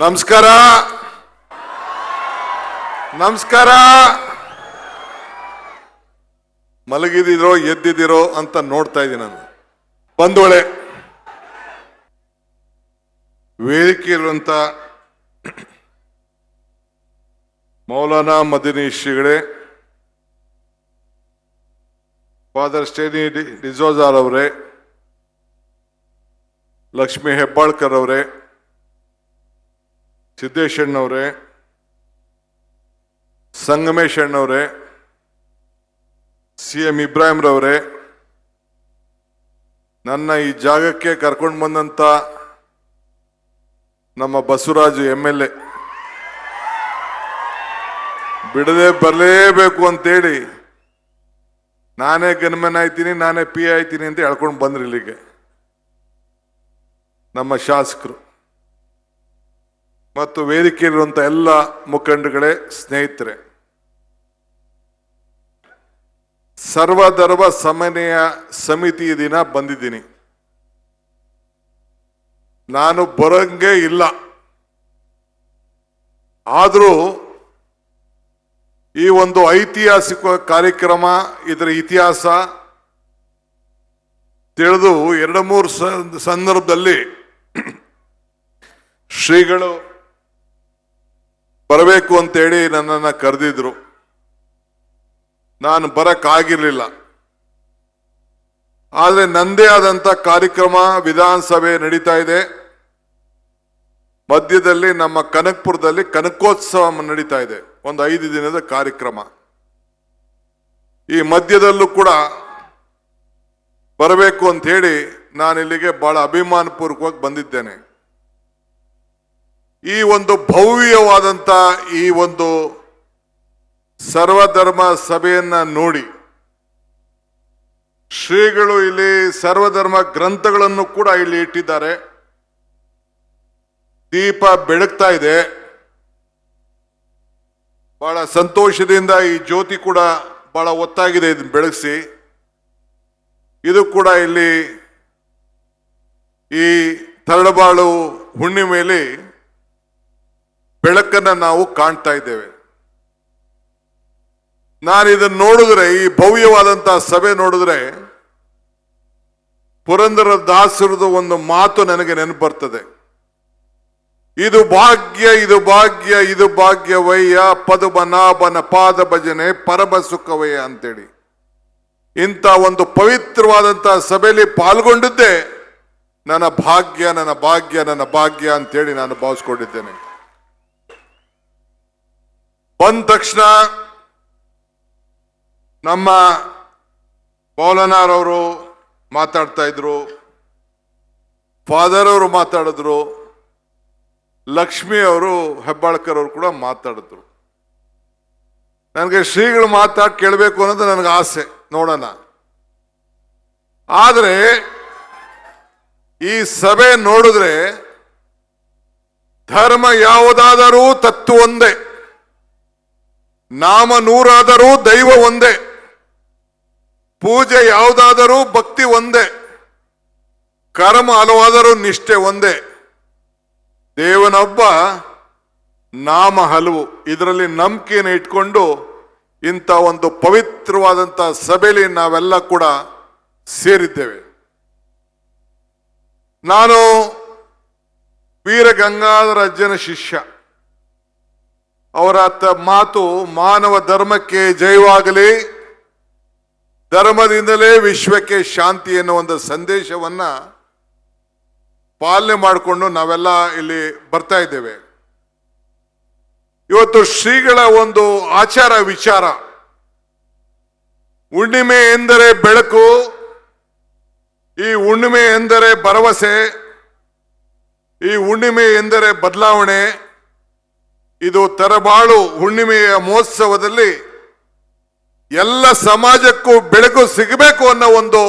ನಮಸ್ಕಾರ. ನಮಸ್ಕಾರ. ಮಲಗಿದಿರೋ, ಎದ್ದಿದಿರೋ ಅಂತ ನೋಡ್ತಾ ಇದ್ದೀನಿ ನಾನು. ಬಂದೊಳೆ ವೇದಿಕೆ ಇರುವಂತ ಮೌಲಾನಾ ಮದಿನಿ ಶ್ರೀಗಳೇ, ಫಾದರ್ ಸ್ಟೇನಿ ಡಿಸೋಜಾರ್ ಅವರೇ, ಲಕ್ಷ್ಮಿ ಹೆಬ್ಬಾಳ್ಕರ್ ಅವರೇ ಸಿದ್ದೇಶಣ್ಣವರೇ ಸಂಗಮೇಶ್ ಅಣ್ಣವರೇ ಸಿ ಎಂ ಇಬ್ರಾಹಿಂರವರೇ, ನನ್ನ ಈ ಜಾಗಕ್ಕೆ ಕರ್ಕೊಂಡು ಬಂದಂತ ನಮ್ಮ ಬಸವರಾಜು ಎಂ ಎಲ್ ಎ. ಬಿಡದೆ ಬರಲೇಬೇಕು ಅಂತೇಳಿ ನಾನೇ ಗನ್ಮನ್ ಆಯ್ತೀನಿ ನಾನೇ ಪಿ ಆಯ್ತೀನಿ ಅಂತ ಹೇಳ್ಕೊಂಡು ಬಂದ್ರಿ ಇಲ್ಲಿಗೆ. ನಮ್ಮ ಶಾಸಕರು. ಮತ್ತು ವೇದಿಕೆಯಲ್ಲಿರುವಂಥ ಎಲ್ಲ ಮುಖಂಡಗಳೇ, ಸ್ನೇಹಿತರೆ. ಸರ್ವಧರ್ಮ ಸಮನ್ವಯ ಸಮಿತಿ ದಿನ ಬಂದಿದ್ದೀನಿ. ನಾನು ಬರಂಗೆ ಇಲ್ಲ. ಆದರೂ ಈ ಒಂದು ಐತಿಹಾಸಿಕ ಕಾರ್ಯಕ್ರಮ, ಇದರ ಇತಿಹಾಸ ತಿಳಿದು ಎರಡು ಮೂರು ಸಂದರ್ಭದಲ್ಲಿ ಶ್ರೀಗಳು ಬರಬೇಕು ಅಂತೇಳಿ ನನ್ನನ್ನು ಕರೆದಿದ್ರು. ನಾನು ಬರಕ್ಕಾಗಿರ್ಲಿಲ್ಲ. ಆದರೆ ನಂದೇ ಆದಂತ ಕಾರ್ಯಕ್ರಮ ವಿಧಾನಸಭೆ ನಡೀತಾ ಇದೆ. ಮಧ್ಯದಲ್ಲಿ ನಮ್ಮ ಕನಕ್ಪುರದಲ್ಲಿ ಕನಕೋತ್ಸವ ನಡೀತಾ ಇದೆ. ಒಂದು ಐದು ದಿನದ ಕಾರ್ಯಕ್ರಮ. ಈ ಮಧ್ಯದಲ್ಲೂ ಕೂಡ ಬರಬೇಕು ಅಂತ ಹೇಳಿ ನಾನು ಇಲ್ಲಿಗೆ ಬಹಳ ಅಭಿಮಾನಪೂರ್ವಕವಾಗಿ ಬಂದಿದ್ದೇನೆ. ಈ ಒಂದು ಭವ್ಯವಾದಂಥ ಈ ಒಂದು ಸರ್ವಧರ್ಮ ಸಭೆಯನ್ನ ನೋಡಿ ಶ್ರೀಗಳು ಇಲ್ಲಿ ಸರ್ವಧರ್ಮ ಗ್ರಂಥಗಳನ್ನು ಕೂಡ ಇಲ್ಲಿ ಇಟ್ಟಿದ್ದಾರೆ. ದೀಪ ಬೆಳಗ್ತಾ ಇದೆ. ಬಹಳ ಸಂತೋಷದಿಂದ ಈ ಜ್ಯೋತಿ ಕೂಡ ಬಹಳ ಒತ್ತಾಗಿದೆ ಇದನ್ನು ಬೆಳಗಿಸಿ. ಇದು ಕೂಡ ಇಲ್ಲಿ ಈ ತರಳಬಾಳು ಹುಣ್ಣಿಮೆಯಲ್ಲಿ ಬೆಳಕನ್ನ ನಾವು ಕಾಣ್ತಾ ಇದ್ದೇವೆ. ನಾನು ಇದನ್ನು ನೋಡಿದ್ರೆ, ಈ ಭವ್ಯವಾದಂತಹ ಸಭೆ ನೋಡಿದ್ರೆ, ಪುರಂದರ ದಾಸರದ ಒಂದು ಮಾತು ನನಗೆ ನೆನಪು ಬರ್ತದೆ. ಇದು ಭಾಗ್ಯ ಇದು ಭಾಗ್ಯ, ಇದು ಭಾಗ್ಯವಯ್ಯ ಪದುಮನಾಭನ ಪಾದ ಭಜನೆ, ಪರಮ ಸುಖವಯ್ಯ ಅಂತೇಳಿ. ಇಂಥ ಒಂದು ಪವಿತ್ರವಾದಂತಹ ಸಭೆಯಲ್ಲಿ ಪಾಲ್ಗೊಂಡಿದ್ದೆ ನನ್ನ ಭಾಗ್ಯ ನನ್ನ ಭಾಗ್ಯ ನನ್ನ ಭಾಗ್ಯ ಅಂತೇಳಿ ನಾನು ಭಾವಿಸ್ಕೊಂಡಿದ್ದೇನೆ. ಬಂದ ತಕ್ಷಣ ನಮ್ಮ ಪೌಲನಾರವರು ಮಾತಾಡ್ತಾ ಇದ್ರು. ಫಾದರ್ ಅವರು ಮಾತಾಡಿದ್ರು. ಲಕ್ಷ್ಮಿ ಅವರು ಹೆಬ್ಬಾಳ್ಕರ್ ಅವರು ಕೂಡ ಮಾತಾಡಿದ್ರು. ನನಗೆ ಶ್ರೀಗಳು ಮಾತಾಡ್ ಕೇಳಬೇಕು ಅನ್ನೋದು ನನಗೆ ಆಸೆ, ನೋಡೋಣ. ಆದರೆ ಈ ಸಭೆ ನೋಡಿದ್ರೆ ಧರ್ಮ ಯಾವುದಾದರೂ ತತ್ವ ಒಂದೇ. ನಾಮ ನೂರಾದರೂ ದೈವ ಒಂದೇ. ಪೂಜೆ ಯಾವುದಾದರೂ ಭಕ್ತಿ ಒಂದೇ. ಕರ್ಮ ಹಲವಾದರೂ ನಿಷ್ಠೆ ಒಂದೇ. ದೇವನೊಬ್ಬ ನಾಮ ಹಲವು. ಇದರಲ್ಲಿ ನಂಬಿಕೆಯನ್ನು ಇಟ್ಕೊಂಡು ಇಂಥ ಒಂದು ಪವಿತ್ರವಾದಂಥ ಸಭೆಯಲ್ಲಿ ನಾವೆಲ್ಲ ಕೂಡ ಸೇರಿದ್ದೇವೆ. ನಾನು ವೀರ ಗಂಗಾಧರ ಅಜ್ಜನ ಶಿಷ್ಯ. ಅವರ ಮಾತು ಮಾನವ ಧರ್ಮಕ್ಕೆ ಜಯವಾಗಲಿ. ಧರ್ಮದಿಂದಲೇ ವಿಶ್ವಕ್ಕೆ ಶಾಂತಿ ಎನ್ನುವ ಒಂದು ಸಂದೇಶವನ್ನ ಪಾಲನೆ ಮಾಡಿಕೊಂಡು ನಾವೆಲ್ಲ ಇಲ್ಲಿ ಬರ್ತಾ ಇದ್ದೇವೆ. ಇವತ್ತು ಶ್ರೀಗಳ ಒಂದು ಆಚಾರ ವಿಚಾರ. ಹುಣ್ಣಿಮೆ ಎಂದರೆ ಬೆಳಕು, ಈ ಹುಣ್ಣಿಮೆ ಎಂದರೆ ಭರವಸೆ, ಈ ಹುಣ್ಣಿಮೆ ಎಂದರೆ ಬದಲಾವಣೆ ಇದು ತರಬಾಳು ಹುಣ್ಣಿಮೆಯ ಮಹೋತ್ಸವದಲ್ಲಿ ಎಲ್ಲ ಸಮಾಜಕ್ಕೂ ಬೆಳಕು ಸಿಗಬೇಕು ಅನ್ನೋ ಒಂದು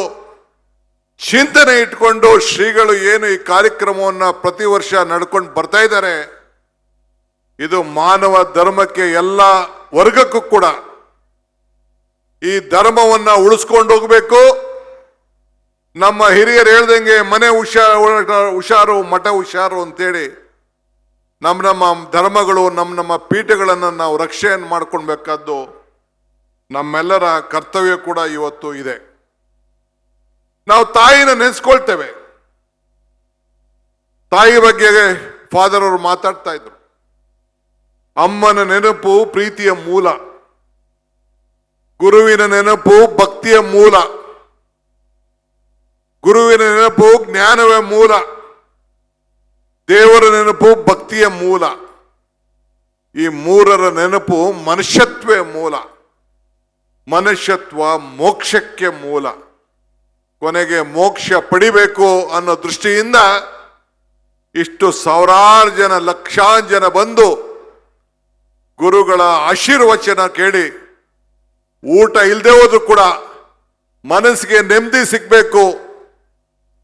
ಚಿಂತನೆ ಇಟ್ಕೊಂಡು ಶ್ರೀಗಳು ಏನು ಈ ಕಾರ್ಯಕ್ರಮವನ್ನ ಪ್ರತಿ ವರ್ಷ ನಡ್ಕೊಂಡು ಬರ್ತಾ ಇದ್ದಾರೆ. ಇದು ಮಾನವ ಧರ್ಮಕ್ಕೆ ಎಲ್ಲ ವರ್ಗಕ್ಕೂ ಕೂಡ ಈ ಧರ್ಮವನ್ನ ಉಳಿಸ್ಕೊಂಡು ಹೋಗಬೇಕು. ನಮ್ಮ ಹಿರಿಯರು ಹೇಳ್ದಂಗೆ ಮನೆ ಹುಷಾರು ಹುಷಾರು, ಮಠ ಹುಷಾರು ಅಂತೇಳಿ ನಮ್ಮ ನಮ್ಮ ಧರ್ಮಗಳು ನಮ್ಮ ನಮ್ಮ ಪೀಠಗಳನ್ನು ನಾವು ರಕ್ಷೆಯನ್ನು ಮಾಡ್ಕೊಳ್ಬೇಕಾದ್ದು ನಮ್ಮೆಲ್ಲರ ಕರ್ತವ್ಯ ಕೂಡ ಇವತ್ತು ಇದೆ. ನಾವು ತಾಯಿನ ನೆನೆಸ್ಕೊಳ್ತೇವೆ. ತಾಯಿ ಬಗ್ಗೆ ಫಾದರ್ ಅವರು ಮಾತಾಡ್ತಾ ಇದ್ರು. ಅಮ್ಮನ ನೆನಪು ಪ್ರೀತಿಯ ಮೂಲ. ಗುರುವಿನ ನೆನಪು ಭಕ್ತಿಯ ಮೂಲ. ಗುರುವಿನ ನೆನಪು ಜ್ಞಾನವೇ ಮೂಲ. ದೇವರ ನೆನಪು ಭಕ್ತಿಯ ಮೂಲ. ಈ ಮೂರರ ನೆನಪು ಮನುಷ್ಯತ್ವೇ ಮೂಲ. ಮನುಷ್ಯತ್ವ ಮೋಕ್ಷಕ್ಕೆ ಮೂಲ. ಕೊನೆಗೆ ಮೋಕ್ಷ ಪಡಿಬೇಕು ಅನ್ನೋ ದೃಷ್ಟಿಯಿಂದ ಇಷ್ಟು ಸಾವಿರಾರು ಜನ ಲಕ್ಷಾಂತರ ಜನ ಬಂದು ಗುರುಗಳ ಆಶೀರ್ವಚನ ಕೇಳಿ, ಊಟ ಇಲ್ಲದೆ ಹೋದ್ರು ಕೂಡ ಮನಸ್ಸಿಗೆ ನೆಮ್ಮದಿ ಸಿಗ್ಬೇಕು.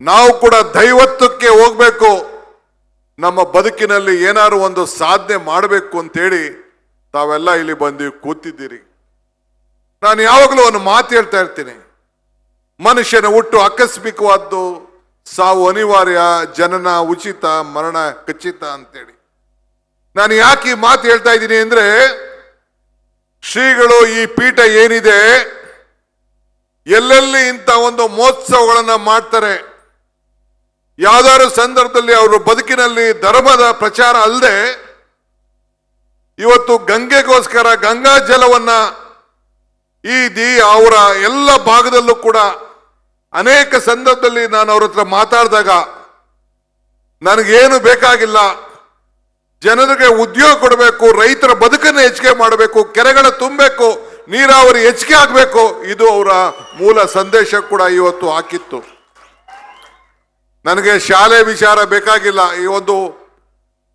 ನಾವು ಕೂಡ ದೈವತ್ವಕ್ಕೆ ಹೋಗ್ಬೇಕು. ನಮ್ಮ ಬದುಕಿನಲ್ಲಿ ಏನಾದ್ರು ಒಂದು ಸಾಧನೆ ಮಾಡಬೇಕು ಅಂತೇಳಿ ತಾವೆಲ್ಲ ಇಲ್ಲಿ ಬಂದು ಕೂತಿದ್ದೀರಿ. ನಾನು ಯಾವಾಗಲೂ ಒಂದು ಮಾತು ಹೇಳ್ತಾ ಇರ್ತೀನಿ. ಮನುಷ್ಯನ ಹುಟ್ಟು ಆಕಸ್ಮಿಕವಾದ್ದು ಸಾವು ಅನಿವಾರ್ಯ, ಜನನ ಉಚಿತ, ಮರಣ ಖಚಿತ ಅಂತೇಳಿ. ನಾನು ಯಾಕೆ ಈ ಮಾತು ಹೇಳ್ತಾ ಇದ್ದೀನಿ ಅಂದ್ರೆ, ಶ್ರೀಗಳು ಈ ಪೀಠ ಏನಿದೆ, ಎಲ್ಲೆಲ್ಲಿ ಇಂಥ ಒಂದು ಮಹೋತ್ಸವಗಳನ್ನ ಮಾಡ್ತಾರೆ ಯಾವ್ದಾದ್ರು ಸಂದರ್ಭದಲ್ಲಿ ಅವರು ಬದುಕಿನಲ್ಲಿ ಧರ್ಮದ ಪ್ರಚಾರ ಅಲ್ಲದೆ ಇವತ್ತು ಗಂಗೆಗೋಸ್ಕರ ಗಂಗಾ ಜಲವನ್ನ ಈ ದಿ ಅವರ ಎಲ್ಲ ಭಾಗದಲ್ಲೂ ಕೂಡ ಅನೇಕ ಸಂದರ್ಭದಲ್ಲಿ ನಾನು ಅವ್ರ ಹತ್ರ ಮಾತಾಡಿದಾಗ ನನಗೇನು ಬೇಕಾಗಿಲ್ಲ, ಜನರಿಗೆ ಉದ್ಯೋಗ ಕೊಡಬೇಕು, ರೈತರ ಬದುಕನ್ನು ಹೆಚ್ಚಿಗೆ ಮಾಡಬೇಕು, ಕೆರೆಗಳ ತುಂಬಬೇಕು, ನೀರಾವರಿ ಹೆಚ್ಚಿಗೆ ಆಗಬೇಕು, ಇದು ಅವರ ಮೂಲ ಸಂದೇಶ ಕೂಡ ಇವತ್ತು ಹಾಕಿತ್ತು. ನನಗೆ ಶಾಲೆ ವಿಚಾರ ಬೇಕಾಗಿಲ್ಲ. ಈ ಒಂದು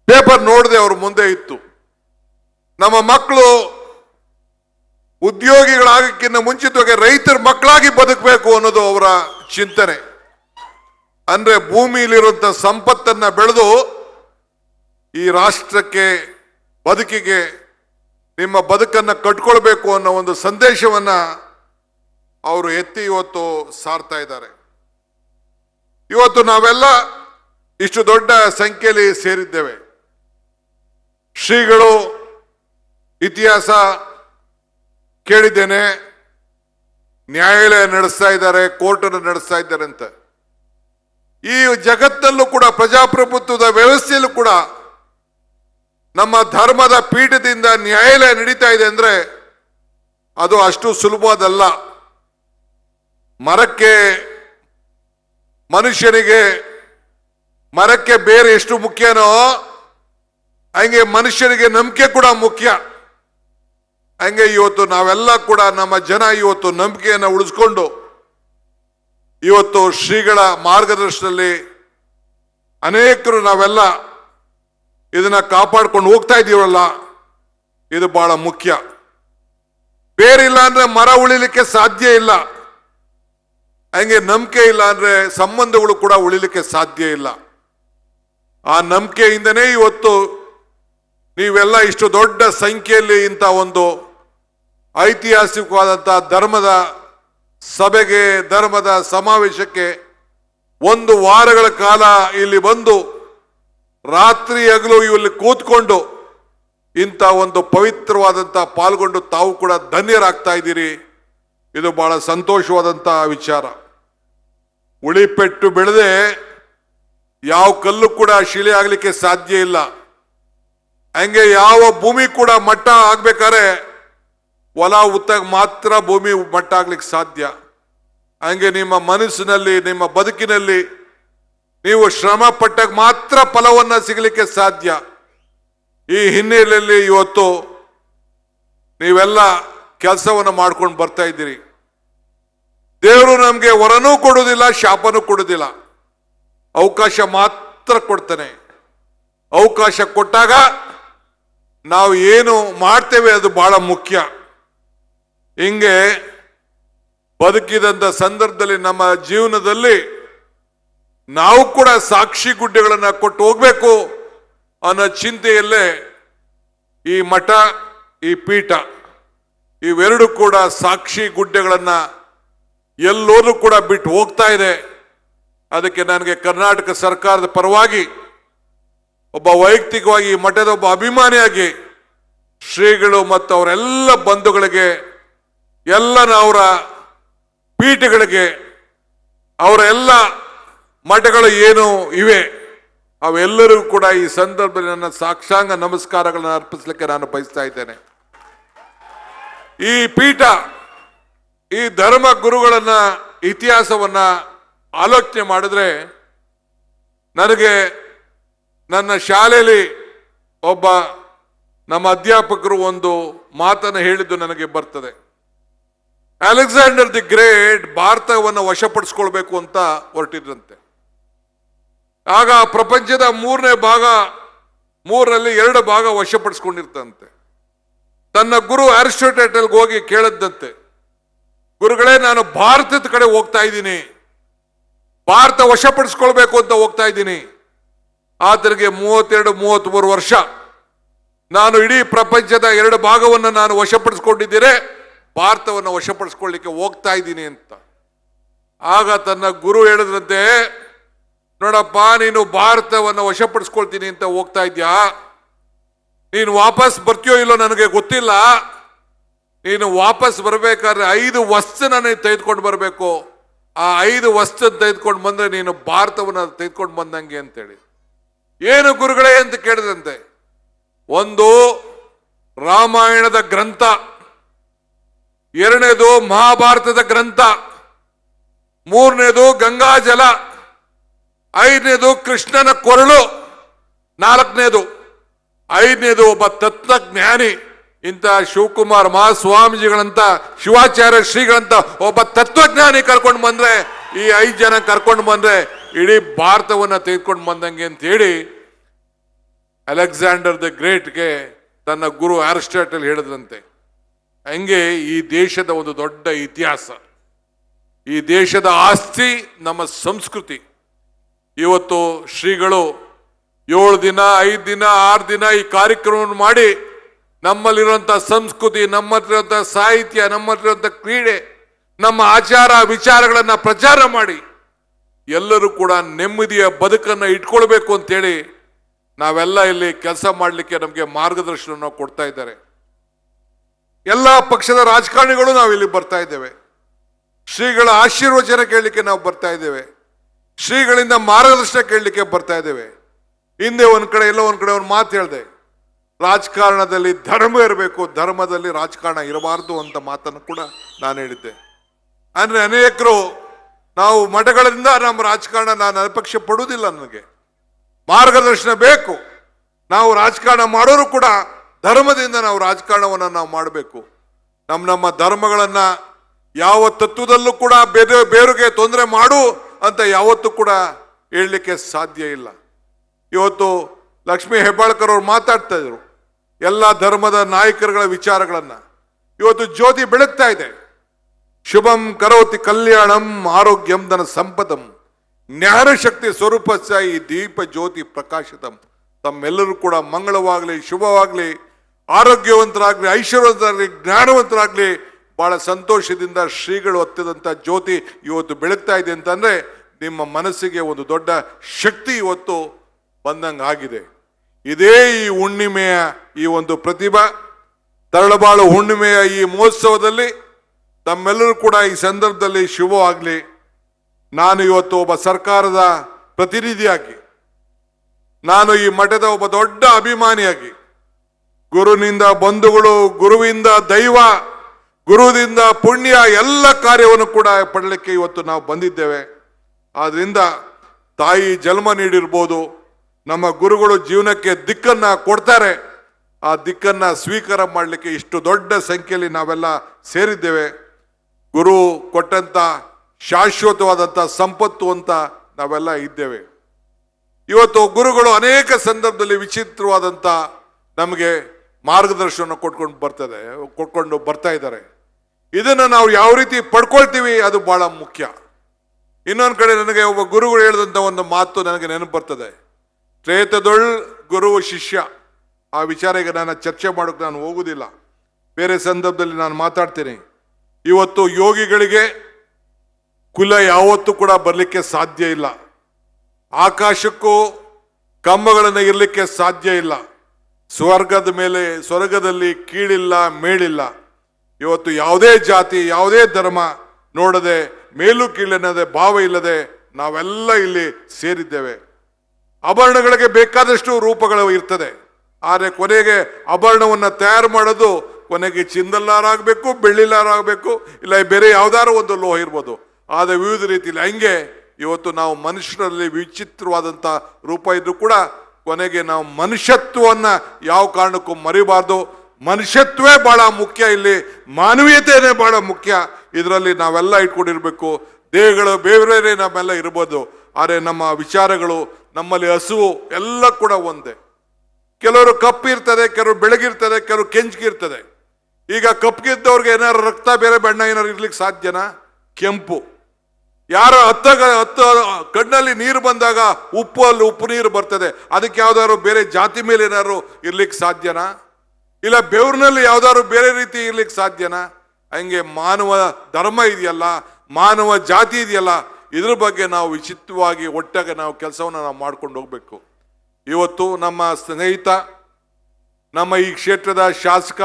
ಪೇಪರ್ ನೋಡದೆ ಅವ್ರ ಮುಂದೆ ಇತ್ತು. ನಮ್ಮ ಮಕ್ಕಳು ಉದ್ಯೋಗಿಗಳಾಗಕ್ಕಿಂತ ಮುಂಚಿತವಾಗಿ ರೈತರ ಮಕ್ಕಳಾಗಿ ಬದುಕಬೇಕು ಅನ್ನೋದು ಅವರ ಚಿಂತನೆ. ಅಂದ್ರೆ ಭೂಮಿಯಲ್ಲಿರುವಂತ ಸಂಪತ್ತನ್ನ ಬೆಳೆದು ಈ ರಾಷ್ಟ್ರಕ್ಕೆ ಬದುಕಿಗೆ ನಿಮ್ಮ ಬದುಕನ್ನ ಕಟ್ಕೊಳ್ಬೇಕು ಅನ್ನೋ ಒಂದು ಸಂದೇಶವನ್ನ ಅವರು ಎತ್ತಿ ಇವತ್ತು ಸಾರ್ತಾ ಇದ್ದಾರೆ. ಇವತ್ತು ನಾವೆಲ್ಲ ಇಷ್ಟು ದೊಡ್ಡ ಸಂಖ್ಯೆಯಲ್ಲಿ ಸೇರಿದ್ದೇವೆ. ಶ್ರೀಗಳು ಇತಿಹಾಸ ಕೇಳಿದ್ದೇನೆ. ನ್ಯಾಯಾಲಯ ನಡೆಸ್ತಾ ಇದ್ದಾರೆ, ಕೋರ್ಟನ್ನು ನಡೆಸ್ತಾ ಇದ್ದಾರೆ ಅಂತ. ಈ ಜಗತ್ತಲ್ಲೂ ಕೂಡ, ಪ್ರಜಾಪ್ರಭುತ್ವದ ವ್ಯವಸ್ಥೆಯಲ್ಲೂ ಕೂಡ ನಮ್ಮ ಧರ್ಮದ ಪೀಠದಿಂದ ನ್ಯಾಯಾಲಯ ನಡೀತಾ ಇದೆ ಅಂದ್ರೆ ಅದು ಅಷ್ಟು ಸುಲಭದಲ್ಲ. ಮರಕ್ಕೆ ಮನುಷ್ಯನಿಗೆ ಮರಕ್ಕೆ ಬೇರೆ ಎಷ್ಟು ಮುಖ್ಯನೋ ಹಂಗೆ ಮನುಷ್ಯನಿಗೆ ನಂಬಿಕೆ ಕೂಡ ಮುಖ್ಯ. ಹಂಗೆ ಇವತ್ತು ನಾವೆಲ್ಲ ಕೂಡ ನಮ್ಮ ಜನ ಇವತ್ತು ನಂಬಿಕೆಯನ್ನು ಉಳಿಸ್ಕೊಂಡು ಇವತ್ತು ಶ್ರೀಗಳ ಮಾರ್ಗದರ್ಶನದಲ್ಲಿ ಅನೇಕರು ನಾವೆಲ್ಲ ಇದನ್ನ ಕಾಪಾಡ್ಕೊಂಡು ಹೋಗ್ತಾ ಇದ್ದೀವಲ್ಲ ಇದು ಬಹಳ ಮುಖ್ಯ. ಬೇರಿಲ್ಲ ಅಂದ್ರೆ ಮರ ಉಳಿಲಿಕ್ಕೆ ಸಾಧ್ಯ ಇಲ್ಲ. ಹಂಗೆ ನಂಬಿಕೆ ಇಲ್ಲ ಅಂದ್ರೆ ಸಂಬಂಧಗಳು ಕೂಡ ಉಳಿಲಿಕ್ಕೆ ಸಾಧ್ಯ ಇಲ್ಲ. ಆ ನಂಬಿಕೆಯಿಂದನೇ ಇವತ್ತು ನೀವೆಲ್ಲ ಇಷ್ಟು ದೊಡ್ಡ ಸಂಖ್ಯೆಯಲ್ಲಿ ಇಂಥ ಒಂದು ಐತಿಹಾಸಿಕವಾದಂಥ ಧರ್ಮದ ಸಭೆಗೆ, ಧರ್ಮದ ಸಮಾವೇಶಕ್ಕೆ ಒಂದು ವಾರಗಳ ಕಾಲ ಇಲ್ಲಿ ಬಂದು ರಾತ್ರಿ ಹಗಲು ಇಲ್ಲಿ ಕೂತ್ಕೊಂಡು ಇಂಥ ಒಂದು ಪವಿತ್ರವಾದಂಥ ಪಾಲ್ಗೊಂಡು ತಾವು ಕೂಡ ಧನ್ಯರಾಗ್ತಾ ಇದ್ದೀರಿ. ಇದು ಬಹಳ ಸಂತೋಷವಾದಂಥ ವಿಚಾರ. ಉಳಿಪೆಟ್ಟು ಬೆಳೆದೆ ಯಾವ ಕಲ್ಲು ಕೂಡ ಶಿಲೆ ಆಗಲಿಕ್ಕೆ ಸಾಧ್ಯ ಇಲ್ಲ. ಹಂಗೆ ಯಾವ ಭೂಮಿ ಕೂಡ ಮಟ್ಟ ಆಗ್ಬೇಕಾದ್ರೆ ಹೊಲ ಉತ್ತಾಗ ಮಾತ್ರ ಭೂಮಿ ಮಟ್ಟ ಆಗ್ಲಿಕ್ಕೆ ಸಾಧ್ಯ. ಹಂಗೆ ನಿಮ್ಮ ಮನಸ್ಸಿನಲ್ಲಿ, ನಿಮ್ಮ ಬದುಕಿನಲ್ಲಿ ನೀವು ಶ್ರಮ ಪಟ್ಟಾಗ ಮಾತ್ರ ಫಲವನ್ನ ಸಿಗಲಿಕ್ಕೆ ಸಾಧ್ಯ. ಈ ಹಿನ್ನೆಲೆಯಲ್ಲಿ ಇವತ್ತು ನೀವೆಲ್ಲ ಕೆಲಸವನ್ನು ಮಾಡ್ಕೊಂಡು ಬರ್ತಾ ಇದ್ದೀರಿ. ದೇವರು ನಮಗೆ ವರನೂ ಕೊಡುವುದಿಲ್ಲ, ಶಾಪನೂ ಕೊಡುವುದಿಲ್ಲ. ಅವಕಾಶ ಮಾತ್ರ ಕೊಡ್ತಾನೆ. ಅವಕಾಶ ಕೊಟ್ಟಾಗ ನಾವು ಏನು ಮಾಡ್ತೇವೆ ಅದು ಬಹಳ ಮುಖ್ಯ. ಹಿಂಗೆ ಬದುಕಿದಂಥ ಸಂದರ್ಭದಲ್ಲಿ ನಮ್ಮ ಜೀವನದಲ್ಲಿ ನಾವು ಕೂಡ ಸಾಕ್ಷಿ ಗುಡ್ಡೆಗಳನ್ನು ಕೊಟ್ಟು ಹೋಗ್ಬೇಕು ಅನ್ನೋ ಚಿಂತೆಯಲ್ಲೇ ಈ ಮಠ, ಈ ಪೀಠ, ಇವೆರಡು ಕೂಡ ಸಾಕ್ಷಿ ಗುಡ್ಡೆಗಳನ್ನ ಎಲ್ಲೋದ್ರೂ ಕೂಡ ಬಿಟ್ಟು ಹೋಗ್ತಾ ಇದೆ. ಅದಕ್ಕೆ ನನಗೆ ಕರ್ನಾಟಕ ಸರ್ಕಾರದ ಪರವಾಗಿ ಒಬ್ಬ ವೈಯಕ್ತಿಕವಾಗಿ ಮಠದ ಒಬ್ಬ ಅಭಿಮಾನಿಯಾಗಿ ಶ್ರೀಗಳು ಮತ್ತು ಅವರೆಲ್ಲ ಬಂಧುಗಳಿಗೆ ಎಲ್ಲ ಅವರ ಪೀಠಗಳಿಗೆ, ಅವರ ಎಲ್ಲ ಮಠಗಳು ಏನು ಇವೆ ಅವೆಲ್ಲರಿಗೂ ಕೂಡ ಈ ಸಂದರ್ಭದಲ್ಲಿ ನನ್ನ ಸಾಕ್ಷಾಂಗ ನಮಸ್ಕಾರಗಳನ್ನು ಅರ್ಪಿಸಲಿಕ್ಕೆ ನಾನು ಬಯಸ್ತಾ ಇದ್ದೇನೆ. ಈ ಪೀಠ ಈ ಧರ್ಮ ಗುರುಗಳನ್ನ ಇತಿಹಾಸವನ್ನ ಆಲೋಚನೆ ಮಾಡಿದ್ರೆ ನನಗೆ ನನ್ನ ಶಾಲೆಯಲ್ಲಿ ಒಬ್ಬ ನಮ್ಮ ಅಧ್ಯಾಪಕರು ಒಂದು ಮಾತನ್ನು ಹೇಳಿದ್ದು ನನಗೆ ಬರ್ತದೆ. ಅಲೆಕ್ಸಾಂಡರ್ ದಿ ಗ್ರೇಟ್ ಭಾರತವನ್ನು ವಶಪಡಿಸ್ಕೊಳ್ಬೇಕು ಅಂತ ಹೊರಟಿದ್ರಂತೆ. ಆಗ ಪ್ರಪಂಚದ ಮೂರನೇ ಭಾಗ, ಮೂರರಲ್ಲಿ ಎರಡು ಭಾಗ ವಶಪಡಿಸ್ಕೊಂಡಿರ್ತಂತೆ. ತನ್ನ ಗುರು ಅರಿಸ್ಟೋಟೇಟಲ್ಗೆ ಹೋಗಿ ಕೇಳದ್ದಂತೆ. ಗುರುಗಳೇ, ನಾನು ಭಾರತದ ಕಡೆ ಹೋಗ್ತಾ ಇದ್ದೀನಿ. ಭಾರತ ವಶಪಡಿಸ್ಕೊಳ್ಬೇಕು ಅಂತ ಹೋಗ್ತಾ ಇದ್ದೀನಿ. ಆತನಿಗೆ ಮೂವತ್ತೆರಡು, ಮೂವತ್ತ್ಮೂರು ವರ್ಷ. ನಾನು ಇಡೀ ಪ್ರಪಂಚದ ಎರಡು ಭಾಗವನ್ನು ನಾನು ವಶಪಡಿಸ್ಕೊಂಡಿದ್ದೀರೆ ಭಾರತವನ್ನು ವಶಪಡಿಸ್ಕೊಳ್ಳಿಕ್ಕೆ ಹೋಗ್ತಾ ಇದ್ದೀನಿ ಅಂತ. ಆಗ ತನ್ನ ಗುರು ಹೇಳಿದ್ರಂತೆ ನೋಡಪ್ಪ, ನೀನು ಭಾರತವನ್ನು ವಶಪಡಿಸ್ಕೊಳ್ತೀನಿ ಅಂತ ಹೋಗ್ತಾ ಇದ್ಯಾ? ನೀನು ವಾಪಸ್ ಬರ್ತೀಯೋ ಇಲ್ಲೋ ನನಗೆ ಗೊತ್ತಿಲ್ಲ. ನೀನು ವಾಪಸ್ ಬರಬೇಕಾದ್ರೆ ಐದು ವಸ್ತುನ ನೀನು ತೆಗೆದುಕೊಂಡು ಬರಬೇಕು. ಆ ಐದು ವಸ್ತು ತೆಗೆದುಕೊಂಡು ಬಂದ್ರೆ ನೀನು ಭಾರತವನ್ನು ತೆಗೆದುಕೊಂಡು ಬಂದಂಗೆ ಅಂತೇಳಿ. ಏನು ಗುರುಗಳೇ ಅಂತ ಕೇಳಿದಂತೆ ಒಂದು ರಾಮಾಯಣದ ಗ್ರಂಥ, ಎರಡನೇದು ಮಹಾಭಾರತದ ಗ್ರಂಥ, ಮೂರನೇದು ಗಂಗಾಜಲ, ಐದನೇದು ಕೃಷ್ಣನ ಕೊರಳು, ನಾಲ್ಕನೇದು, ಐದನೇದು ಒಬ್ಬ ತತ್ವಜ್ಞಾನಿ. ಇಂಥ ಶಿವಕುಮಾರ್ ಮಹಾಸ್ವಾಮೀಜಿಗಳಂತ ಶಿವಾಚಾರ್ಯ ಶ್ರೀಗಳಂತ ಒಬ್ಬ ತತ್ವಜ್ಞಾನಿ ಕರ್ಕೊಂಡು ಬಂದ್ರೆ, ಈ ಐದು ಜನ ಕರ್ಕೊಂಡು ಬಂದ್ರೆ ಇಡೀ ಭಾರತವನ್ನ ತೆಗೆದುಕೊಂಡು ಬಂದಂಗೆ ಅಂತ ಹೇಳಿ ಅಲೆಕ್ಸಾಂಡರ್ ದ ಗ್ರೇಟ್ಗೆ ತನ್ನ ಗುರು ಅರಿಸ್ಟಾಟಲ್ ಹೇಳಿದ್ರಂತೆ. ಹಂಗೆ ಈ ದೇಶದ ಒಂದು ದೊಡ್ಡ ಇತಿಹಾಸ. ಈ ದೇಶದ ಆಸ್ತಿ, ನಮ್ಮ ಸಂಸ್ಕೃತಿ. ಇವತ್ತು ಶ್ರೀಗಳು ಏಳು ದಿನ, ಐದು ದಿನ, ಆರು ದಿನ ಈ ಕಾರ್ಯಕ್ರಮವನ್ನು ಮಾಡಿ ನಮ್ಮಲ್ಲಿರುವಂಥ ಸಂಸ್ಕೃತಿ ನಮ್ಮಲ್ಲಿರುವಂಥ ಸಾಹಿತ್ಯ ನಮ್ಮಲ್ಲಿರುವಂಥ ಕ್ರೀಡೆ, ನಮ್ಮ ಆಚಾರ ವಿಚಾರಗಳನ್ನು ಪ್ರಚಾರ ಮಾಡಿ ಎಲ್ಲರೂ ಕೂಡ ನೆಮ್ಮದಿಯ ಬದುಕನ್ನು ಇಟ್ಕೊಳ್ಬೇಕು ಅಂತೇಳಿ ನಾವೆಲ್ಲ ಇಲ್ಲಿ ಕೆಲಸ ಮಾಡಲಿಕ್ಕೆ ನಮಗೆ ಮಾರ್ಗದರ್ಶನವನ್ನು ಕೊಡ್ತಾ ಇದ್ದಾರೆ. ಎಲ್ಲ ಪಕ್ಷದ ರಾಜಕಾರಣಿಗಳು ನಾವು ಇಲ್ಲಿ ಬರ್ತಾ ಇದ್ದೇವೆ. ಶ್ರೀಗಳ ಆಶೀರ್ವಚನ ಕೇಳಲಿಕ್ಕೆ ನಾವು ಬರ್ತಾ ಇದ್ದೇವೆ. ಶ್ರೀಗಳಿಂದ ಮಾರ್ಗದರ್ಶನ ಕೇಳಲಿಕ್ಕೆ ಬರ್ತಾ ಇದ್ದೇವೆ. ಹಿಂದೆ ಒಂದು ಕಡೆ, ಎಲ್ಲ ಒಂದು ಕಡೆ ಒಂದು ಮಾತು ಹೇಳಿದೆ. ರಾಜಕಾರಣದಲ್ಲಿ ಧರ್ಮ ಇರಬೇಕು, ಧರ್ಮದಲ್ಲಿ ರಾಜಕಾರಣ ಇರಬಾರದು ಅಂತ ಮಾತನ್ನು ಕೂಡ ನಾನು ಹೇಳಿದ್ದೆ. ಅಂದ್ರೆ ಅನೇಕರು ನಾವು ಮಠಗಳಿಂದ ನಮ್ಮ ರಾಜಕಾರಣ ನಾನು ಅಪೇಕ್ಷೆ ಪಡುವುದಿಲ್ಲ ನನಗೆ. ಮಾರ್ಗದರ್ಶನ ಬೇಕು. ನಾವು ರಾಜಕಾರಣ ಮಾಡೋರು ಕೂಡ ಧರ್ಮದಿಂದ ನಾವು ರಾಜಕಾರಣವನ್ನು ನಾವು ಮಾಡಬೇಕು. ನಮ್ಮ ನಮ್ಮ ಧರ್ಮಗಳನ್ನು ಯಾವ ತತ್ವದಲ್ಲೂ ಕೂಡ ಬೇರೆ ಬೇರೆಗೆ ತೊಂದರೆ ಮಾಡು ಅಂತ ಯಾವತ್ತೂ ಕೂಡ ಹೇಳಲಿಕ್ಕೆ ಸಾಧ್ಯ ಇಲ್ಲ. ಇವತ್ತು ಲಕ್ಷ್ಮೀ ಹೆಬ್ಬಾಳ್ಕರ್ ಅವ್ರು ಮಾತಾಡ್ತಾ ಇದ್ರು. ಎಲ್ಲ ಧರ್ಮದ ನಾಯಕರುಗಳ ವಿಚಾರಗಳನ್ನು. ಇವತ್ತು ಜ್ಯೋತಿ ಬೆಳಗ್ತಾ ಇದೆ. ಶುಭಂ ಕರೋತಿ ಕಲ್ಯಾಣಂ ಆರೋಗ್ಯಂ ಧನ ಸಂಪದಂ. ಜ್ಞಾನಶಕ್ತಿ ಸ್ವರೂಪಸ್ಯ ಈ ದೀಪ ಜ್ಯೋತಿ ಪ್ರಕಾಶಿತಂ. ತಮ್ಮೆಲ್ಲರೂ ಕೂಡ ಮಂಗಳವಾಗಲಿ, ಶುಭವಾಗಲಿ, ಆರೋಗ್ಯವಂತರಾಗಲಿ, ಐಶ್ವರ್ಯವಂತರಾಗಲಿ, ಜ್ಞಾನವಂತರಾಗಲಿ, ಬಹಳ ಸಂತೋಷದಿಂದ ಶ್ರೀಗಳು ಹೊತ್ತಿದಂಥ ಜ್ಯೋತಿ ಇವತ್ತು ಬೆಳಗ್ತಾ ಇದೆ ಅಂತಂದ್ರೆ ನಿಮ್ಮ ಮನಸ್ಸಿಗೆ ಒಂದು ದೊಡ್ಡ ಶಕ್ತಿ ಇವತ್ತು ಬಂದಂಗೆ ಆಗಿದೆ ಇದೇ ಈ ಹುಣ್ಣಿಮೆಯ ಈ ಒಂದು ಪ್ರತಿಭಾ ತರಳಬಾಳು ಹುಣ್ಣಿಮೆಯ ಈ ಮಹೋತ್ಸವದಲ್ಲಿ ತಮ್ಮೆಲ್ಲರೂ ಕೂಡ ಈ ಸಂದರ್ಭದಲ್ಲಿ ಶುಭವಾಗಲಿ ನಾನು ಇವತ್ತು ಒಬ್ಬ ಸರ್ಕಾರದ ಪ್ರತಿನಿಧಿಯಾಗಿ, ನಾನು ಈ ಮಠದ ಒಬ್ಬ ದೊಡ್ಡ ಅಭಿಮಾನಿಯಾಗಿ, ಗುರುನಿಂದ ಬಂಧುಗಳು, ಗುರುವಿಂದ ದೈವ, ಗುರುವಿಂದ ಪುಣ್ಯ ಎಲ್ಲ ಕಾರ್ಯವನ್ನು ಕೂಡ ಪಡಲಿಕ್ಕೆ ಇವತ್ತು ನಾವು ಬಂದಿದ್ದೇವೆ. ಆದ್ದರಿಂದ ತಾಯಿ ಜನ್ಮ ನೀಡಿರ್ಬೋದು ನಮ್ಮ ಗುರುಗಳು ಜೀವನಕ್ಕೆ ದಿಕ್ಕನ್ನ ಕೊಡ್ತಾರೆ. ಆ ದಿಕ್ಕನ್ನ ಸ್ವೀಕಾರ ಮಾಡಲಿಕ್ಕೆ ಇಷ್ಟು ದೊಡ್ಡ ಸಂಖ್ಯೆಯಲ್ಲಿ ನಾವೆಲ್ಲ ಸೇರಿದ್ದೇವೆ. ಗುರು ಕೊಟ್ಟಂತ ಶಾಶ್ವತವಾದಂಥ ಸಂಪತ್ತು ಅಂತ ನಾವೆಲ್ಲ ಇದ್ದೇವೆ. ಇವತ್ತು ಗುರುಗಳು ಅನೇಕ ಸಂದರ್ಭದಲ್ಲಿ ವಿಚಿತ್ರವಾದಂಥ ನಮಗೆ ಮಾರ್ಗದರ್ಶನ ಕೊಟ್ಕೊಂಡು ಬರ್ತದೆ, ಕೊಟ್ಕೊಂಡು ಬರ್ತಾ ಇದ್ದಾರೆ. ಇದನ್ನು ನಾವು ಯಾವ ರೀತಿ ಪಡ್ಕೊಳ್ತೀವಿ ಅದು ಬಹಳ ಮುಖ್ಯ. ಇನ್ನೊಂದು ಕಡೆ ನನಗೆ ಒಬ್ಬ ಗುರುಗಳು ಹೇಳಿದಂಥ ಒಂದು ಮಾತು ನನಗೆ ನೆನಪು ಬರ್ತದೆ. ತ್ರೇತದೊಳ್ ಗುರು ಶಿಷ್ಯ. ಆ ವಿಚಾರ ಈಗ ನಾನು ಚರ್ಚೆ ಮಾಡೋಕ್ಕೆ ನಾನು ಹೋಗುವುದಿಲ್ಲ ಬೇರೆ ಸಂದರ್ಭದಲ್ಲಿ ನಾನು ಮಾತಾಡ್ತೀನಿ. ಇವತ್ತು ಯೋಗಿಗಳಿಗೆ ಕುಲ ಯಾವತ್ತೂ ಕೂಡ ಬರಲಿಕ್ಕೆ ಸಾಧ್ಯ ಇಲ್ಲ. ಆಕಾಶಕ್ಕೂ ಕಂಬಗಳನ್ನು ಇರಲಿಕ್ಕೆ ಸಾಧ್ಯ ಇಲ್ಲ. ಸ್ವರ್ಗದ ಮೇಲೆ, ಸ್ವರ್ಗದಲ್ಲಿ ಕೀಳಿಲ್ಲ, ಮೇಳಿಲ್ಲ. ಇವತ್ತು ಯಾವುದೇ ಜಾತಿ, ಯಾವುದೇ ಧರ್ಮ ನೋಡದೆ ಮೇಲು ಕೀಳೆನ್ನದೆ ಭಾವ ಇಲ್ಲದೆ ನಾವೆಲ್ಲ ಇಲ್ಲಿ ಸೇರಿದ್ದೇವೆ. ಆಭರಣಗಳಿಗೆ ಬೇಕಾದಷ್ಟು ರೂಪಗಳು ಇರ್ತದೆ. ಆದರೆ ಕೊನೆಗೆ ಆಭರಣವನ್ನು ತಯಾರು ಮಾಡೋದು ಕೊನೆಗೆ ಚಿಂದಲ್ಲಾರಾಗಬೇಕು, ಬೆಳ್ಳಿಲಾರಾಗಬೇಕು, ಇಲ್ಲ ಬೇರೆ ಯಾವುದಾದ್ರು ಒಂದು ಲೋಹ ಇರ್ಬೋದು. ಆದರೆ ವಿವಿಧ ರೀತಿಯಲ್ಲಿ ಹಂಗೆ ಇವತ್ತು ನಾವು ಮನುಷ್ಯರಲ್ಲಿ ವಿಚಿತ್ರವಾದಂಥ ರೂಪ ಇದ್ರೂ ಕೂಡ ಕೊನೆಗೆ ನಾವು ಮನುಷ್ಯತ್ವವನ್ನ ಯಾವ ಕಾರಣಕ್ಕೂ ಮರಿಬಾರ್ದು. ಮನುಷ್ಯತ್ವೇ ಬಹಳ ಮುಖ್ಯ ಇಲ್ಲಿ. ಮಾನವೀಯತೆಯೇ ಬಹಳ ಮುಖ್ಯ. ಇದರಲ್ಲಿ ನಾವೆಲ್ಲ ಇಟ್ಕೊಂಡಿರಬೇಕು. ದೇಹಗಳು ಬೇರೆ ನಮ್ಮೆಲ್ಲ ಇರ್ಬೋದು. ಆದರೆ ನಮ್ಮ ವಿಚಾರಗಳು ನಮ್ಮಲ್ಲಿ ಹಸುವು ಎಲ್ಲ ಕೂಡ ಒಂದೇ. ಕೆಲವರು ಕಪ್ಪಿರ್ತದೆ ಕೆಲವರು ಬೆಳಗಿರ್ತದೆ, ಕೆಲವರು ಕೆಂಚ್ಗಿರ್ತದೆ ಈಗ ಕಪ್ಪಿಗಿದ್ದವ್ರಿಗೆ ಏನಾರು ರಕ್ತ ಬೇರೆ ಬಣ್ಣ ಏನಾರು ಇರ್ಲಿಕ್ಕೆ ಸಾಧ್ಯನಾ? ಕೆಂಪು. ಯಾರ ಹತ್ತ ಹತ್ತ ಕಣ್ಣಲ್ಲಿ ನೀರು ಬಂದಾಗ ಉಪ್ಪು, ಅಲ್ಲಿ ಉಪ್ಪು ನೀರು ಬರ್ತದೆ. ಅದಕ್ಕೆ ಯಾವ್ದಾದ್ರು ಬೇರೆ ಜಾತಿ ಮೇಲೆ ಏನಾದ್ರು ಇರ್ಲಿಕ್ಕೆ ಸಾಧ್ಯನಾ? ಇಲ್ಲ ಬೆವ್ರಿನಲ್ಲಿ ಯಾವ್ದಾದ್ರು ಬೇರೆ ರೀತಿ ಇರ್ಲಿಕ್ಕೆ ಸಾಧ್ಯನಾ? ಹಂಗೆ ಮಾನವ ಧರ್ಮ ಇದೆಯಲ್ಲ, ಮಾನವ ಜಾತಿ ಇದೆಯಲ್ಲ ಇದ್ರ ಬಗ್ಗೆ ನಾವು ವಿಚಿತ್ರವಾಗಿ ಒಟ್ಟಾಗ ನಾವು ಕೆಲಸವನ್ನು ನಾವು ಮಾಡ್ಕೊಂಡು ಹೋಗ್ಬೇಕು. ಇವತ್ತು ನಮ್ಮ ಸ್ನೇಹಿತ, ನಮ್ಮ ಈ ಕ್ಷೇತ್ರದ ಶಾಸಕ,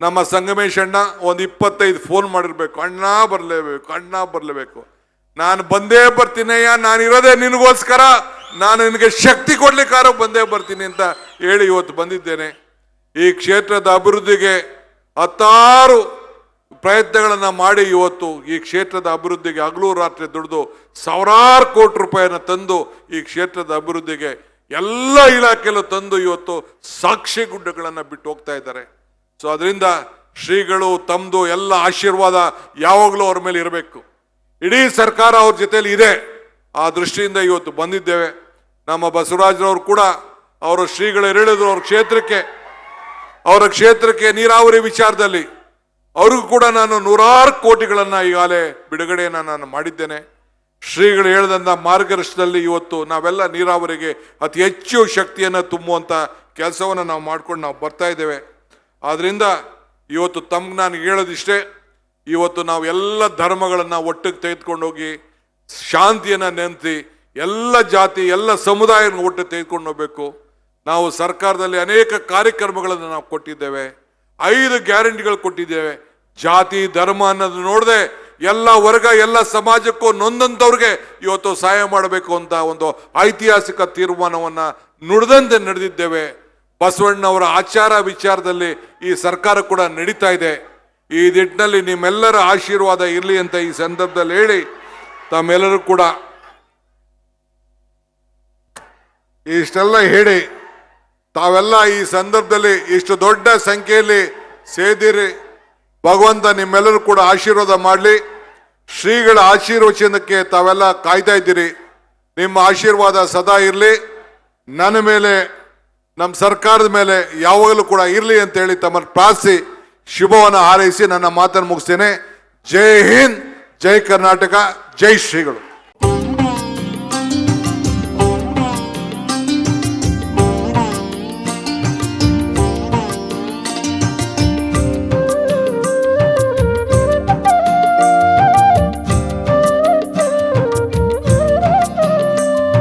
ನಮ್ಮ ಸಂಗಮೇಶ್ ಅಣ್ಣ ಒಂದು ಇಪ್ಪತ್ತೈದು ಫೋನ್ ಮಾಡಿರ್ಬೇಕು. ಅಣ್ಣ ಬರಲೇಬೇಕು ಅಣ್ಣ ಬರಲೇಬೇಕು. ನಾನು ಬಂದೇ ಬರ್ತೀನಯ್ಯ ನಾನು ಇರೋದೇ ನಿನಗೋಸ್ಕರ. ನಾನು ನಿನಗೆ ಶಕ್ತಿ ಕೊಡ್ಲಿಕ್ಕಾರ ಬಂದೇ ಬರ್ತೀನಿ ಅಂತ ಹೇಳಿ ಇವತ್ತು ಬಂದಿದ್ದೇನೆ. ಈ ಕ್ಷೇತ್ರದ ಅಭಿವೃದ್ಧಿಗೆ ಹತ್ತಾರು ಪ್ರಯತ್ನಗಳನ್ನು ಮಾಡಿ ಇವತ್ತು ಈ ಕ್ಷೇತ್ರದ ಅಭಿವೃದ್ಧಿಗೆ ಹಗಲು ರಾತ್ರಿ ದುಡಿದು ಸಾವಿರಾರು ಕೋಟಿ ರೂಪಾಯಿನ ತಂದು ಈ ಕ್ಷೇತ್ರದ ಅಭಿವೃದ್ಧಿಗೆ ಎಲ್ಲ ಇಲಾಖೆಯಲ್ಲೂ ತಂದು ಇವತ್ತು ಸಾಕ್ಷಿ ಗುಡ್ಡಗಳನ್ನು ಬಿಟ್ಟು ಹೋಗ್ತಾ ಇದ್ದಾರೆ. ಸೊ ಅದರಿಂದ ಶ್ರೀಗಳು ತಮ್ಮದು ಎಲ್ಲ ಆಶೀರ್ವಾದ ಯಾವಾಗಲೂ ಅವ್ರ ಮೇಲೆ ಇರಬೇಕು. ಇಡೀ ಸರ್ಕಾರ ಅವ್ರ ಜೊತೆಯಲ್ಲಿ ಇದೆ. ಆ ದೃಷ್ಟಿಯಿಂದ ಇವತ್ತು ಬಂದಿದ್ದೇವೆ. ನಮ್ಮ ಬಸವರಾಜರವರು ಕೂಡ ಅವರು ಶ್ರೀಗಳು ಹೇಳಿದ್ರು ಅವ್ರ ಕ್ಷೇತ್ರಕ್ಕೆ. ಅವರ ಕ್ಷೇತ್ರಕ್ಕೆ ನೀರಾವರಿ ವಿಚಾರದಲ್ಲಿ. ಅವ್ರಿಗೂ ಕೂಡ ನಾನು ನೂರಾರು ಕೋಟಿಗಳನ್ನು ಈಗಾಗಲೇ ಬಿಡುಗಡೆಯನ್ನು ನಾನು ಮಾಡಿದ್ದೇನೆ. ಶ್ರೀಗಳು ಹೇಳಿದಂಥ ಮಾರ್ಗದರ್ಶನದಲ್ಲಿ ಇವತ್ತು ನಾವೆಲ್ಲ ನೀರಾವರಿಗೆ ಅತಿ ಹೆಚ್ಚು ಶಕ್ತಿಯನ್ನು ತುಂಬುವಂಥ ಕೆಲಸವನ್ನು ನಾವು ಮಾಡ್ಕೊಂಡು ನಾವು ಬರ್ತಾ ಇದ್ದೇವೆ. ಆದ್ದರಿಂದ ಇವತ್ತು ತಮ್ಗೆ ನಾನು ಹೇಳೋದಿಷ್ಟೇ, ಇವತ್ತು ನಾವು ಎಲ್ಲ ಧರ್ಮಗಳನ್ನು ಒಟ್ಟಿಗೆ ತೆಗೆದುಕೊಂಡು ಹೋಗಿ ಶಾಂತಿಯನ್ನು ನೆನೆಸಿ ಎಲ್ಲ ಜಾತಿ, ಎಲ್ಲ ಸಮುದಾಯವನ್ನು ಒಟ್ಟಿಗೆ ತೆಗೆದುಕೊಂಡು ಹೋಗ್ಬೇಕು. ನಾವು ಸರ್ಕಾರದಲ್ಲಿ ಅನೇಕ ಕಾರ್ಯಕ್ರಮಗಳನ್ನು ನಾವು ಕೊಟ್ಟಿದ್ದೇವೆ. ಐದು ಗ್ಯಾರಂಟಿಗಳು ಕೊಟ್ಟಿದ್ದೇವೆ. ಜಾತಿ, ಧರ್ಮ ಅನ್ನೋದು ನೋಡದೆ ಎಲ್ಲ ವರ್ಗ, ಎಲ್ಲ ಸಮಾಜಕ್ಕೂ ನೊಂದಂಥವ್ರಿಗೆ ಇವತ್ತು ಸಹಾಯ ಮಾಡಬೇಕು ಅಂತ ಒಂದು ಐತಿಹಾಸಿಕ ತೀರ್ಮಾನವನ್ನು ನುಡಿದಂತೆ ನಡೆದಿದ್ದೇವೆ. ಬಸವಣ್ಣವರ ಆಚಾರ ವಿಚಾರದಲ್ಲಿ ಈ ಸರ್ಕಾರ ಕೂಡ ನಡೀತಾ ಇದೆ. ಈ ನಿಟ್ಟಿನಲ್ಲಿ ನಿಮ್ಮೆಲ್ಲರ ಆಶೀರ್ವಾದ ಇರಲಿ ಅಂತ ಈ ಸಂದರ್ಭದಲ್ಲಿ ಹೇಳಿ ತಮ್ಮೆಲ್ಲರೂ ಕೂಡ ಇಷ್ಟೆಲ್ಲ ಹೇಳಿ ತಾವೆಲ್ಲ ಈ ಸಂದರ್ಭದಲ್ಲಿ ಇಷ್ಟು ದೊಡ್ಡ ಸಂಖ್ಯೆಯಲ್ಲಿ ಸೇದಿರಿ. ಭಗವಂತ ನಿಮ್ಮೆಲ್ಲರೂ ಕೂಡ ಆಶೀರ್ವಾದ ಮಾಡಲಿ. ಶ್ರೀಗಳ ಆಶೀರ್ವಚನಕ್ಕೆ ತಾವೆಲ್ಲ ಕಾಯ್ತಾ ಇದ್ದೀರಿ. ನಿಮ್ಮ ಆಶೀರ್ವಾದ ಸದಾ ಇರಲಿ. ನನ್ನ ಮೇಲೆ, ನಮ್ಮ ಸರ್ಕಾರದ ಮೇಲೆ ಯಾವಾಗಲೂ ಕೂಡ ಇರಲಿ ಅಂತ ಹೇಳಿ ತಮ್ಮ ಪ್ರಾರ್ಥಿಸಿ, ಶುಭವನ್ನು ಹಾರೈಸಿ ನನ್ನ ಮಾತನ್ನು ಮುಗಿಸ್ತೇನೆ. ಜೈ ಹಿಂದ್, ಜೈ ಕರ್ನಾಟಕ, ಜೈ ಶ್ರೀಗಳು.